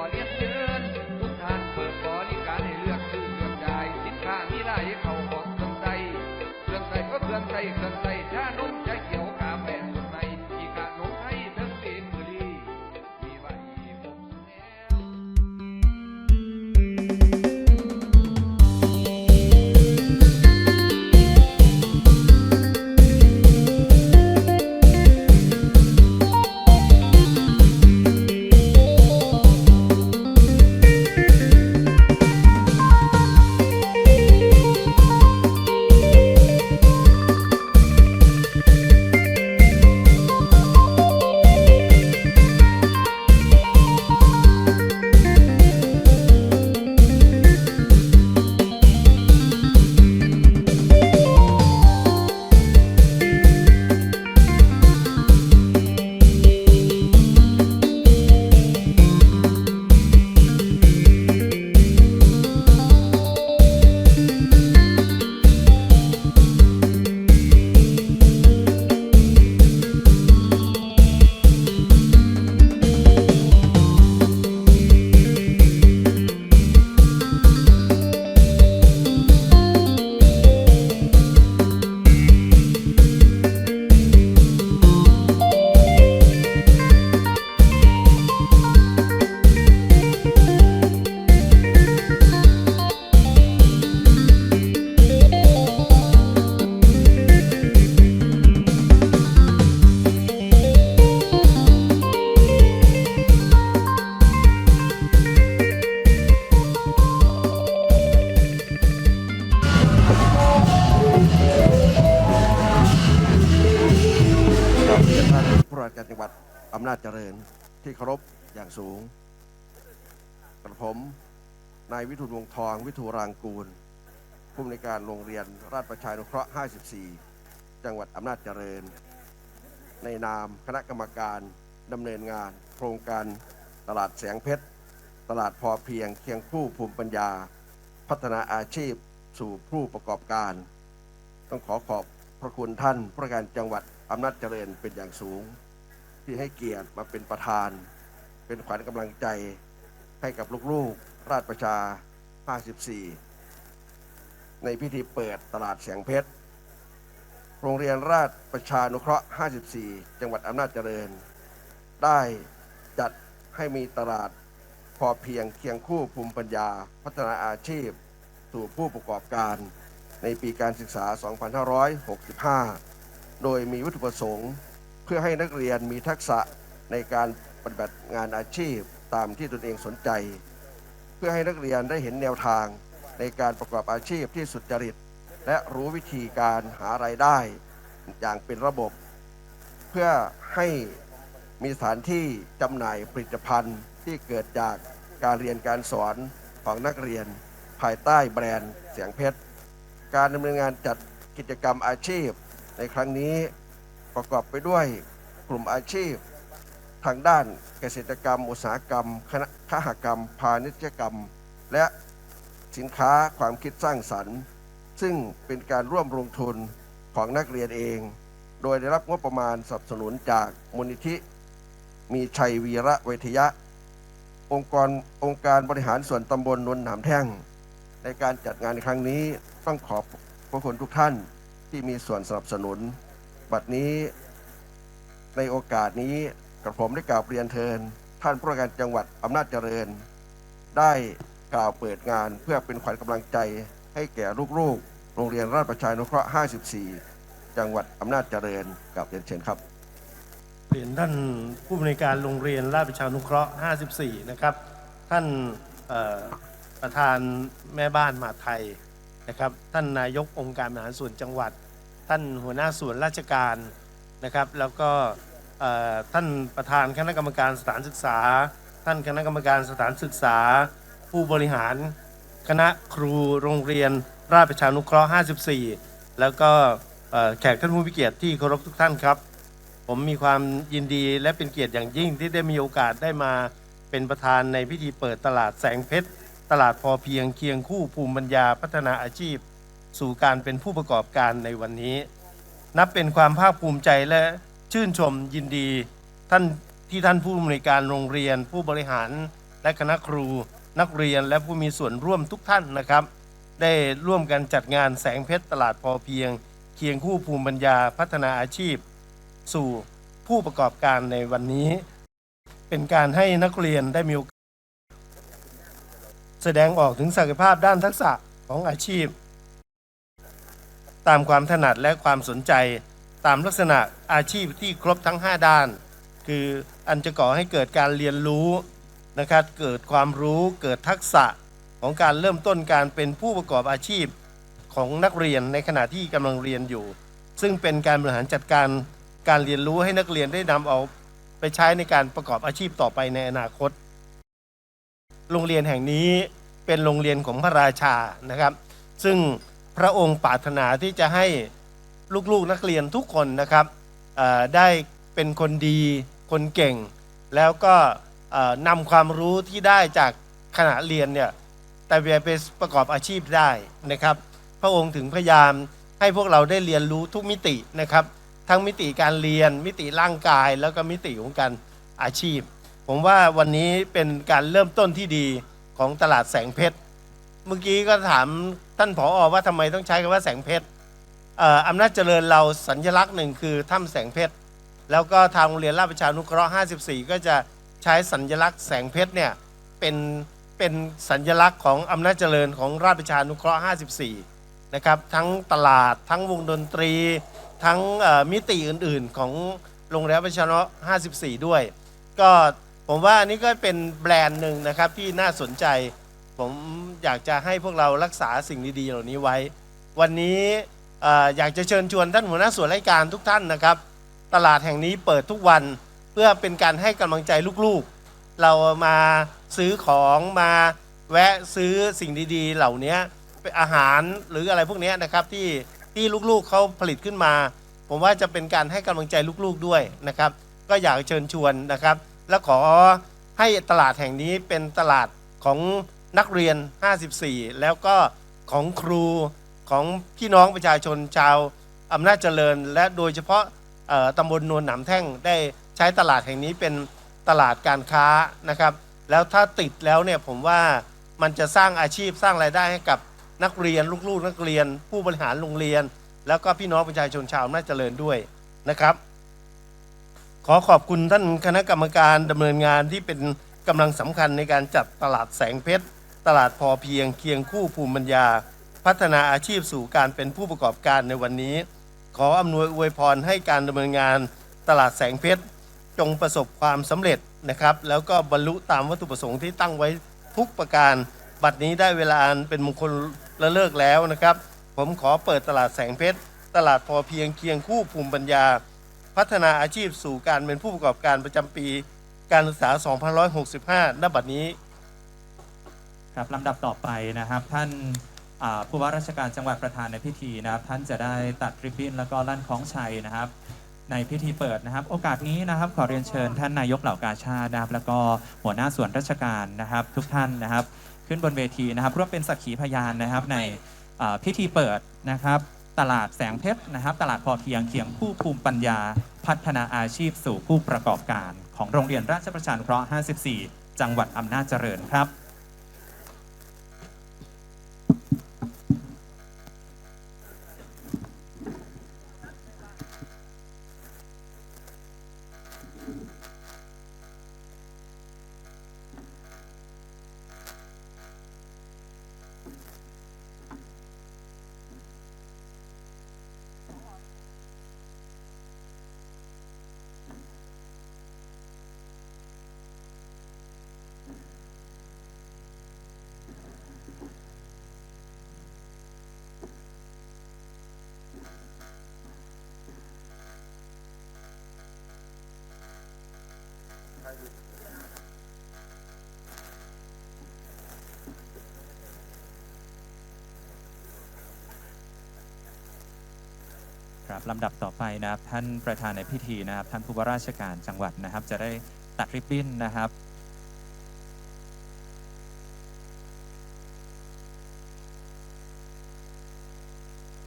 for if you ราชการจังหวัดอำนาจเจริญที่เคารพอย่างสูง กระผมนายวิทูลวงทอง วิทูรางกูล ผู้อำนวยการโรงเรียนราชประชานุเคราะห์ 54 จังหวัดอำนาจเจริญ ในนามคณะกรรมการดำเนินงาน โครงการตลาดแสงเพชร ตลาดพอเพียงเคียงคู่ภูมิปัญญา พัฒนาอาชีพสู่ผู้ประกอบการ ต้องขอขอบพระคุณท่านผู้ราชการจังหวัดอำนาจเจริญเป็นอย่างสูง ที่ให้เกียรติมาเป็นประธาน เป็นขวัญกำลังใจให้กับลูกๆ ราชประชา 54 ในพิธีเปิดตลาดแสงเพชร โรงเรียนราชประชานุเคราะห์ 54 จังหวัดอำนาจเจริญ ได้จัดให้มีตลาดพอเพียงเคียงคู่ภูมิปัญญา พัฒนาอาชีพ สู่ผู้ประกอบการ ในปีการศึกษา 2565 โดยมีวัตถุประสงค์ พื่อให้นักเรียนมีทักษะในการปฏิบัติงานอาชีพตามที่ตนเองสนใจ เพื่อให้นักเรียนได้เห็นแนวทางในการประกอบอาชีพที่สุจริต และรู้วิธีการหารายได้อย่างเป็นระบบ เพื่อให้มีสถานที่จำหน่ายผลิตภัณฑ์ที่เกิดจากการเรียนการสอนของนักเรียน ภายใต้แบรนด์เสียงเพชร การดำเนินงานจัดกิจกรรมอาชีพในครั้งนี้ ประกอบไปด้วยกลุ่มอาชีพ ทางด้านเกษตรกรรม อุตสาหกรรมคณะคหกรรม พาณิชยกรรม และสินค้าความคิดสร้างสรรค์ ซึ่งเป็นการร่วมลงทุนของนักเรียนเอง โดยได้รับงบประมาณสนับสนุนจากมูลนิธิ มีชัยวีระเวทยะ องค์กรองค์การบริหารส่วนตำบลนนหนามแท่ง ในการจัดงานในครั้งนี้ต้องขอบพระคุณทุกท่านที่มีส่วนสนับสนุน บัดนี้ ในโอกาสนี้กระผมได้กล่าวเรียนเทิน ท่านผู้ว่าการจังหวัดอำนาจเจริญ ได้กล่าวเปิดงานเพื่อเป็นขวัญกำลังใจให้แก่ลูกๆ โรงเรียนราชประชานุเคราะห์ 54 จังหวัดอำนาจเจริญกับเรียนเชิญครับเรียนท่านผู้บริการโรงเรียนราชประชานุเคราะห์ 54 นะครับ ท่านประธานแม่บ้านมาไทยนะครับ ท่านนายกองค์การบริหารส่วนจังหวัด ท่านหัวหน้าส่วนราชการนะครับ แล้วก็ท่านประธานคณะกรรมการสถานศึกษา ท่านคณะกรรมการสถานศึกษา ผู้บริหาร คณะครูโรงเรียน ราชประชานุเคราะห์ 54 แล้วก็แขกท่านผู้มีเกียรติที่เคารพทุกท่านครับ ผมมีความยินดีและเป็นเกียรติอย่างยิ่งที่ได้มีโอกาสได้มาเป็นประธานในพิธีเปิดตลาดแสงเพชร ตลาดพอเพียงเคียงคู่ภูมิปัญญาพัฒนาอาชีพ สู่การเป็นผู้ประกอบการในวันนี้ นับเป็นความภาคภูมิใจและชื่นชมยินดี ท่านที่ท่านผู้อำนวยการโรงเรียน ผู้บริหาร และคณะครู นักเรียนและผู้มีส่วนร่วมทุกท่านนะครับ ได้ร่วมกันจัดงานแสงเพชรตลาดพอเพียง เคียงคู่ภูมิปัญญาพัฒนาอาชีพ สู่ผู้ประกอบการในวันนี้ เป็นการให้นักเรียนได้มีโอกาสแสดงออกถึงศักยภาพด้านทักษะของอาชีพ ตามความถนัดและความสนใจ ตามลักษณะอาชีพที่ครบทั้ง 5 ด้าน คืออันจะก่อให้เกิดการเรียนรู้นะครับเกิดความรู้เกิดทักษะของการเริ่มต้นการเป็นผู้ประกอบอาชีพของนักเรียนในขณะที่กำลังเรียนอยู่ ซึ่งเป็นการบริหารจัดการการเรียนรู้ให้นักเรียนได้นำเอาไปใช้ในการประกอบอาชีพต่อไปในอนาคต โรงเรียนแห่งนี้เป็นโรงเรียนของพระราชานะครับ ซึ่ง พระองค์ปรารถนาที่จะให้ลูกๆนักเรียนทุกคนนะครับได้เป็นคนดีคนเก่ง แล้วก็นำความรู้ที่ได้จากขณะเรียนเนี่ยแต่ไปประกอบอาชีพได้นะครับ พระองค์ถึงพยายามให้พวกเราได้เรียนรู้ทุกมิตินะครับ ทั้งมิติการเรียนมิติร่างกาย แล้วก็มิติของการอาชีพ ผมว่าวันนี้เป็นการเริ่มต้นที่ดีของตลาดแสงเพชร เมื่อกี้ก็ถามท่านผออว่าทำไมต้องใช้คำว่าแสงเพชรอำนาจเจริญเราสัญลักษณ์หนึ่งคือถ้ำแสงเพชรแล้วก็ทางโรงเรียนราชประชานุเคราะห์ 54 ก็จะใช้สัญลักษณ์แสงเพชรเนี่ยเป็นเป็นสัญลักษณ์ของอำนาจเจริญของราชประชานุเคราะห์ 54 นะครับทั้งตลาดทั้งวงดนตรี ทั้งมิติอื่นๆของโรงเรียนราชประชานุเคราะห์ 54 ด้วย ก็ผมว่าอันนี้ก็เป็นแบรนด์หนึ่งนะครับที่น่าสนใจ ผมอยากจะให้พวกเรารักษาสิ่งดีๆเหล่านี้ไว้ วันนี้เอ่อยากจะเชิญชวนท่านหัวหน้าส่วนราชการทุกท่านนะครับ ตลาดแห่งนี้เปิดทุกวันเพื่อเป็นการให้กำลังใจลูกๆ เรามาซื้อของมาแวะซื้อสิ่งดีๆ เหล่านี้เป็นอาหารหรืออะไรพวกนี้นะครับที่ที่ลูกๆเขาผลิตขึ้นมา ผมว่าจะเป็นการให้กำลังใจลูกๆด้วยนะครับ ก็อยากเชิญชวนนะครับ และขอให้ตลาดแห่งนี้เป็นตลาดของ นักเรียน 54 แล้วก็ของครูของพี่น้องประชาชนชาวอำนาจเจริญ และโดยเฉพาะตำบลนวลหนามแท่งได้ใช้ตลาดแห่งนี้เป็นตลาดการค้านะครับ แล้วถ้าติดแล้วเนี่ยผมว่ามันจะสร้างอาชีพสร้างรายได้ให้กับนักเรียนลูกๆนักเรียน ผู้บริหารโรงเรียน แล้วก็พี่น้องประชาชนชาวอำนาจเจริญด้วยนะครับ ขอขอบคุณท่านคณะกรรมการดำเนินงานที่เป็นกำลังสำคัญในการจัดตลาดแสงเพชร ตลาดพอเพียงเคียงคู่ภูมิปัญญา พัฒนาอาชีพสู่การเป็นผู้ประกอบการในวันนี้ ขออำนวยอวยพรให้การดำเนินงานตลาดแสงเพชร จงประสบความสำเร็จนะครับ แล้วก็บรรลุตามวัตถุประสงค์ที่ตั้งไว้ทุกประการ บัดนี้ได้เวลาอันเป็นมงคลละเลิกแล้วนะครับ ผมขอเปิดตลาดแสงเพชร ตลาดพอเพียงเคียงคู่ภูมิปัญญา พัฒนาอาชีพสู่การเป็นผู้ประกอบการประจำปี การศึกษา 2565 ณ บัดนี้ ครับลำดับต่อไปนะครับ ท่านอ่าผู้ว่าราชการจังหวัดประธานในพิธีนะครับ ท่านจะได้ตัดริบบิ้นแล้วก็ลั่นคล้องชัยนะครับ ในพิธีเปิดนะครับ โอกาสนี้นะครับ ขอเรียนเชิญท่านนายกเหล่ากาชาตินะครับ แล้วก็หัวหน้าส่วนราชการนะครับ ทุกท่านนะครับ ขึ้นบนเวทีนะครับร่วมเป็นสักขีพยานนะครับในอ่าพิธีเปิดนะครับ ตลาดแสงเพชรนะครับ ตลาดพอเพียงเคียงผู้ภูมิปัญญา พัฒนาอาชีพสู่ผู้ประกอบการ ของโรงเรียนราชประชานุเคราะห์ 54 จังหวัดอำนาจเจริญครับ ครับลำดับต่อไปนะครับท่านประธานในพิธีนะครับ ท่านผู้ว่าราชการจังหวัดนะครับ จะได้ตัดริบบิ้นนะครับ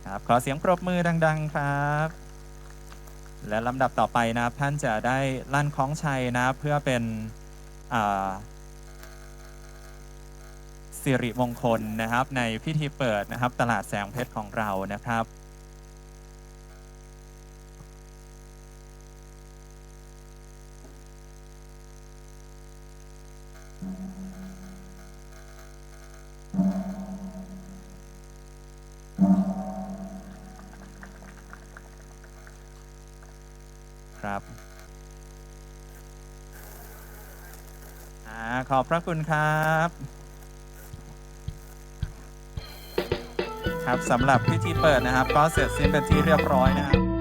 ครับขอเสียงปรบมือดัง ๆครับ และลำดับต่อไปนะครับท่านจะได้ลั่นคล้องชัยนะเพื่อเป็นสิริมงคลนะครับ ในพิธีเปิดนะครับ ตลาดแสงเพชรของเรานะครับ อ่าขอบพระคุณครับ ครับสำหรับพิธีเปิดนะครับ ก็เสร็จสิ้นเป็นที่เรียบร้อยนะครับ